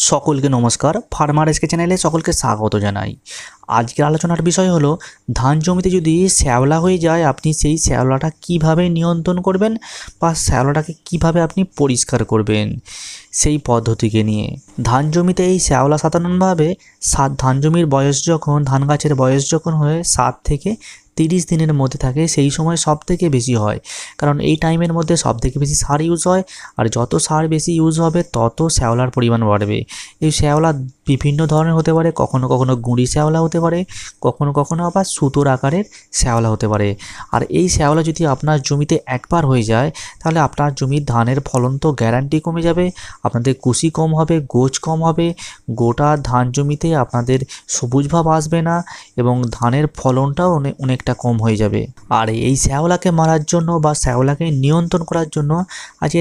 সকলকে নমস্কার, farmer SK চ্যানেলে সকলকে স্বাগত জানাই। আজকের আলোচনার বিষয় হলো, ধান জমিতে যদি শ্যাওলা হয়ে যায়, আপনি সেই শ্যাওলাটা কীভাবে নিয়ন্ত্রণ করবেন বা শ্যাওলাটাকে কীভাবে আপনি পরিষ্কার করবেন? সেই পদ্ধতিকে নিয়ে। ধান জমিতে এই শ্যাওলা সাধারণভাবে সাত, ধান জমির বয়স যখন, ধান গাছের বয়স যখন হয়ে, সাত থেকে তিরিশ দিনের মধ্যে থাকে, সেই সময় সব থেকে বেশি হয়। কারণ এই টাইমের মধ্যে সব থেকে বেশি সার ইউজ হয়, আর যত সার বেশি ইউজ হবে, তত শ্যাওলার পরিমাণ বাড়বে। এই শ্যাওলা বিভিন্ন ধরনের হতে পারে, কখনো কখনো গুঁড়ি শ্যাওলা হতে পারে, কখনো কখনো আবার সুতোর আকারের শ্যাওলা হতে পারে। আর এই শ্যাওলা যদি আপনার জমিতে একবার হয়ে যায়, তাহলে আপনার জমির ধানের ফলন তো গ্যারান্টি কমে যাবে, আপনাদের কুশি কম হবে, গোছ কম হবে, গোটা ধান জমিতে আপনাদের সবুজ ভাব আসবে না, এবং ধানের ফলনটাও অনেক অনেকটা কম হয়ে যাবে। আর এই শ্যাওলাকে মারার জন্য বা শ্যাওলাকে নিয়ন্ত্রণ করার জন্য আজকে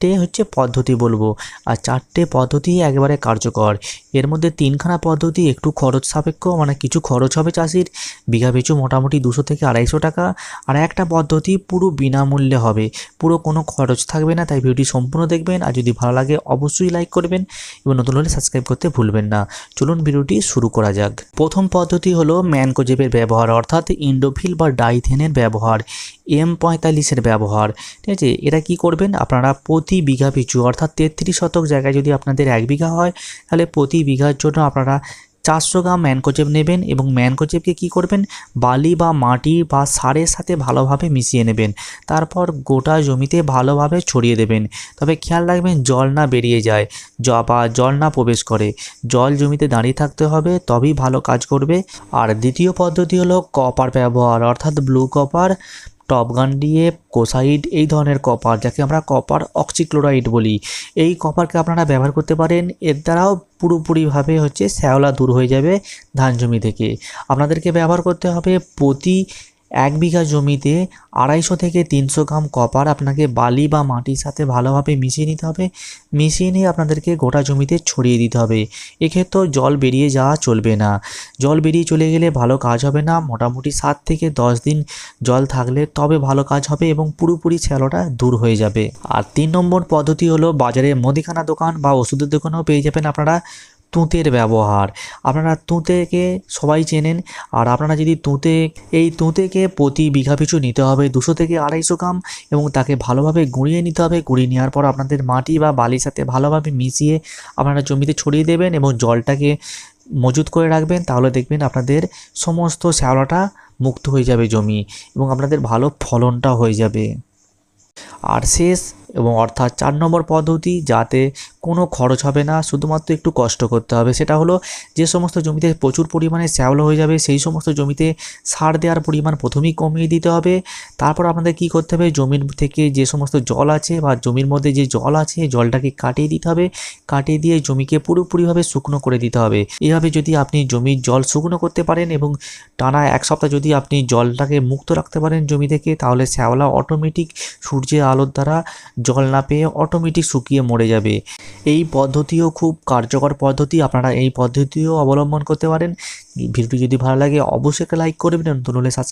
চারটে হচ্ছে পদ্ধতি বলব। আর চারটে পদ্ধতি একেবারে কার্যকর। এর মধ্যে তিনখানা পদ্ধতি, একটু খরচ সাপেক্ষ মানে কিছু খরচ হবে চাষির। বিঘা পিছু মোটামুটি দুশো থেকে আড়াইশো টাকা। আর একটা পদ্ধতি পুরো বিনামূল্যে হবে। পুরো কোনো খরচ থাকবে না, তাই ভিডিওটি সম্পূর্ণ দেখবেন। আর যদি ভালো লাগে, অবশ্যই লাইক করবেন। এবং নতুন হলে সাবস্ক্রাইব করতে ভুলবেন না। চলুন ভিডিওটি শুরু করা যাক। প্রথম পদ্ধতি হলো ম্যানকোজেবের ব্যবহার, অর্থাৎ ইন্ডোফিল বা ডাইথেনের ব্যবহার, এম পঁয়তাল্লিশের ব্যবহার। ঠিক আছে, এটা কি করবেন? আপনারা প্রতি বিঘা পিছু, অর্থাৎ তেত্রিশ শতক জায়গায় যদি আপনাদের এক বিঘা হয়, তাহলে প্রতি বিঘার জন্য আপনারা চারশো গ্রাম ম্যানকোচেপ নেবেন এবং ম্যানকোচেপকে কি করবেন? বালি বা মাটি বা সারের সাথে ভালোভাবে মিশিয়ে নেবেন। তারপর গোটা জমিতে ভালোভাবে ছড়িয়ে দেবেন। তবে খেয়াল রাখবেন, জল না বেরিয়ে যায়, জ বা জল না প্রবেশ করে। জল জমিতে দাঁড়িয়ে থাকতে হবে, তবেই ভালো কাজ করবে। আর দ্বিতীয় পদ্ধতি হলো কপার ব্যবহার, অর্থাৎ ব্লু কপার টপগান দিয়ে কোসাইড এই ধরনের কপার, যাকে আমরা কপার অক্সিক্লোরাইড বলি, এই কপারকে আপনারা ব্যবহার করতে পারেন। এর দ্বারাও পুরোপুরিভাবে হচ্ছে শ্যাওলা দূর হয়ে যাবে ধান জমি থেকে। আপনাদেরকে ব্যবহার করতে হবে প্রতি এক বিঘা জমিতে আড়াইশো থেকে তিনশো গ্রাম কপার আপনাকে বালি বা মাটির সাথে ভালোভাবে মিশিয়ে নিতে হবে। মিশিয়ে নিয়ে আপনাদেরকে গোটা জমিতে ছড়িয়ে দিতে হবে। এক্ষেত্রেও জল বেরিয়ে যাওয়া চলবে না। জল বেরিয়ে চলে গেলে ভালো কাজ হবে না। মোটামুটি সাত থেকে দশ দিন জল থাকলে তবে ভালো কাজ হবে এবং পুরোপুরি শ্যালোটা দূর হয়ে যাবে। আর তিন নম্বর পদ্ধতি হলো বাজারে মুদিখানা দোকান বা ওষুধের দোকানেও পেয়ে যাবেন আপনারা। তুঁতের ব্যবহার। আপনারা তুঁতেকে সবাই চেনেন। আর আপনারা যদি তুঁতে, এই তুঁতেকে প্রতি বিঘা পিছু নিতে হবে দুশো থেকে আড়াইশো গ্রাম এবং তাকে ভালোভাবে গুঁড়িয়ে নিতে হবে। গুঁড়িয়ে নেওয়ার পর আপনাদের মাটি বা বালির সাথে ভালোভাবে মিশিয়ে আপনারা জমিতে ছড়িয়ে দেবেন এবং জলটাকে মজুত করে রাখবেন। তাহলে দেখবেন আপনাদের সমস্ত শ্যাওলাটা মুক্ত হয়ে যাবে জমি এবং আপনাদের ভালো ফলনটা হয়ে যাবে। আর শেষ এবং অর্থাৎ চার নম্বর পদ্ধতি যাতে কোনো খরচ হবে না, শুধুমাত্র একটু কষ্ট করতে হবে। সেটা হলো যে সমস্ত জমিতে প্রচুর পরিমাণে শ্যাওলা হয়ে যাবে, সেই সমস্ত জমিতে সার দেওয়ার পরিমাণ প্রথমেই কমিয়ে দিতে হবে। তারপর আপনাদের কি করতে হবে? জমির থেকে যে সমস্ত জল আছে বা জমির মধ্যে যে জল আছে জলটাকে কাটিয়ে দিতে হবে। কাটিয়ে দিয়ে জমিকে পুরোপুরিভাবে শুকনো করে দিতে হবে। এভাবে যদি আপনি জমির জল শুকনো করতে পারেন এবং টানা এক সপ্তাহ যদি আপনি জলটাকে মুক্ত রাখতে পারেন জমি থেকে, তাহলে শ্যাওলা অটোমেটিক সূর্যের আলোর দ্বারা জল না পেয়ে অটোমেটিক শুকিয়ে মরে যাবে। এই পদ্ধতিও খুব কার্যকর পদ্ধতি। আপনারা এই পদ্ধতিও অবলম্বন করতে পারেন। ভিডিওটি যদি ভালো লাগে, অবশ্যই একটা লাইক করবেন নতুন হলে সাবস্ক্রাইব